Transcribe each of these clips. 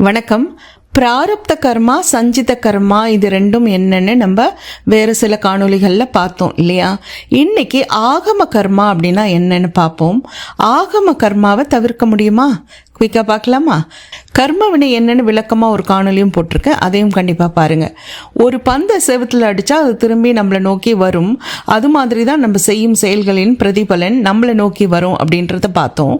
வணக்கம். பிராரப்த கர்மா சஞ்சித கர்மா இது ரெண்டும் என்னன்னு நம்ம வேறு சில காணொளிகளில் பார்த்தோம் இல்லையா? இன்னைக்கு ஆகம கர்மா அப்படின்னா என்னன்னு பார்ப்போம். ஆகம கர்மாவை தவிர்க்க முடியுமா? குயிக்காக பார்க்கலாமா? கர்ம வினை விளக்கமாக ஒரு காணொலியும் போட்டிருக்கேன். அதையும் கண்டிப்பாக பாருங்கள் ஒரு பந்தை செவத்தில் அடித்தா அது திரும்பி நம்மளை நோக்கி வரும். அது மாதிரி தான் நம்ம செய்யும் செயல்களின் பிரதிபலன் நம்மளை நோக்கி வரும் அப்படின்றத பார்த்தோம்.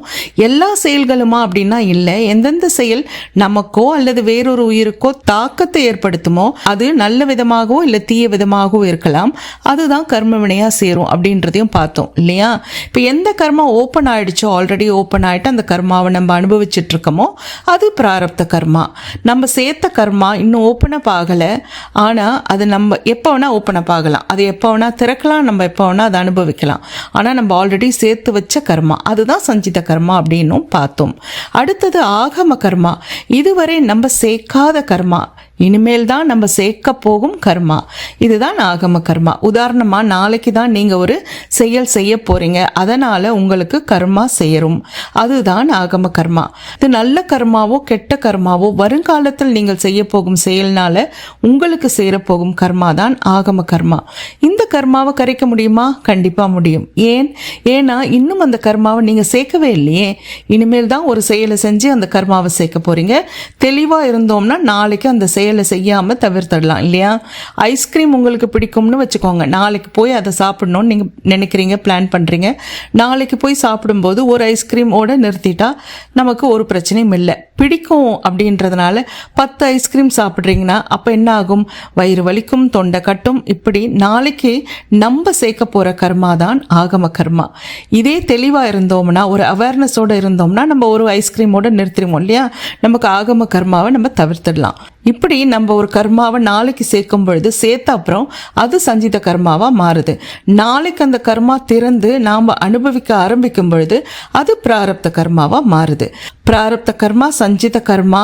எல்லா செயல்களுமா அப்படின்னா இல்லை. எந்தெந்த செயல் நமக்கோ அல்லது வேறொரு உயிருக்கோ தாக்கத்தை ஏற்படுத்துமோ அது நல்ல விதமாகவோ இல்லை தீய விதமாகவோ இருக்கலாம். அதுதான் கர்ம வினையாக சேரும் அப்படின்றதையும் பார்த்தோம். இல்லையா? இப்போ எந்த கர்மா ஓப்பன் ஆயிடுச்சோ ஆல்ரெடி ஓப்பன் ஆகிட்டு அந்த கர்மாவை நம்ம அனுபவிச்சுட்டு இருக்கோமோ அது பிராரப்த கர்மா. நம்ம சேர்த்த கர்மா இன்னும் ஓப்பன் அப் ஆகலை. ஆனால் அது நம்ம எப்போ வேணால் ஓப்பன் அப் ஆகலாம். அது எப்போ வேணால் திறக்கலாம் நம்ம எப்போ வேணால் அதை அனுபவிக்கலாம். ஆனால் நம்ம ஆல்ரெடி சேர்த்து வச்ச கர்மா அதுதான் சஞ்சித கர்மா அப்படின்னும் பார்த்தோம். அடுத்தது ஆகம கர்மா. இதுவரை நம்ம சேர்க்காத கர்மா. இனிமேல் தான் நம்ம சேர்க்க போகும் கர்மா. இதுதான் ஆகம கர்மா. உதாரணமாக நாளைக்கு தான் நீங்கள் ஒரு செயல் செய்ய போகிறீங்க அதனால் உங்களுக்கு கர்மா சேரும். அதுதான் ஆகம கர்மா. இது நல்ல கர்மாவோ கெட்ட கர்மாவோ வருங்காலத்தில் நீங்கள் செய்ய போகும் செயல்னால உங்களுக்கு சேரப்போகும் கர்மா தான் ஆகம கர்மா. இந்த கர்மாவை கரைக்க முடியுமா? கண்டிப்பாக முடியும். ஏன்? ஏன்னா இன்னும் அந்த கர்மாவை நீங்கள் சேர்க்கவே இல்லையே. இனிமேல் தான் ஒரு செயலை செஞ்சு அந்த கர்மாவை சேர்க்க போகிறீங்க தெளிவாக இருந்தோம்னா நாளைக்கு அந்த செயல் செய்யாமல் தவிர்த்திடலாம் இல்லையா? ஐஸ்கிரீம் உங்களுக்கு பிடிக்கும்னு வச்சுக்கோங்க. நாளைக்கு போய் அதை சாப்பிடணும்னு நீங்கள் நினைக்கிறீங்க பிளான் பண்ணுறீங்க நாளைக்கு போய் சாப்பிடும்போது ஒரு ஐஸ்கிரீமோடு நிறுத்திட்டா நமக்கு ஒரு பிரச்சனையும் இல்லை. பிடிக்கும் அப்படின்றதுனால பத்து ஐஸ்கிரீம் சாப்பிட்றீங்கன்னா அப்போ என்ன ஆகும் வயிறு வலிக்கும் தொண்டை கட்டும். இப்படி நாளைக்கு நம்ம சேர்க்க போகிற கர்மா தான் ஆகம கர்மா. இதே தெளிவாக இருந்தோம்னா ஒரு அவேர்னஸோடு இருந்தோம்னா நம்ம ஒரு ஐஸ்கிரீமோடு நிறுத்திடுவோம் இல்லையா? நமக்கு ஆகம கர்மாவை நம்ம தவிர்த்திடலாம். இப்படி நம்ம ஒரு கர்மாவை நாளைக்கு சேர்க்கும் பொழுது சேர்த்த அப்புறம் அது சஞ்சித கர்மாவாக மாறுது. நாளைக்கு அந்த கர்மா திறந்து நாம் அனுபவிக்க ஆரம்பிக்கும் பொழுது அது பிராரப்த கர்மாவாக மாறுது. பிராரப்த கர்மா சஞ்சித கர்மா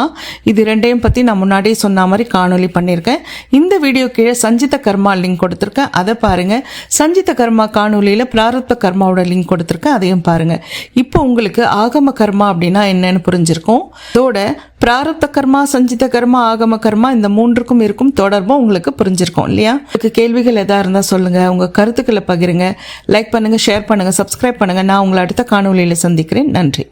இது ரெண்டையும் பற்றி நான் முன்னாடியே சொன்ன மாதிரி காணொலி பண்ணியிருக்கேன். இந்த வீடியோ கீழே சஞ்சித கர்மா லிங்க் கொடுத்துருக்கேன். அதை பாருங்கள் சஞ்சித கர்மா காணொலியில் பிராரப்த கர்மாவோட லிங்க் கொடுத்துருக்கேன். அதையும் பாருங்கள் இப்போ உங்களுக்கு ஆகம கர்மா அப்படின்னா என்னன்னு புரிஞ்சிருக்கும். இதோட பிராரப்த கர்மா சஞ்சித கர்மா ஆகம கர்மா இந்த மூன்றுக்கும் இருக்கும் தொடர்பும் உங்களுக்கு புரிஞ்சிருக்கும் இல்லையா? உங்களுக்கு கேள்விகள் எதா இருந்தால் சொல்லுங்கள் உங்கள் கருத்துக்களை பகிருங்க. லைக் பண்ணுங்கள் ஷேர் பண்ணுங்கள் சப்ஸ்கிரைப் பண்ணுங்கள் நான் உங்களை அடுத்த காணொலியில் சந்திக்கிறேன். நன்றி.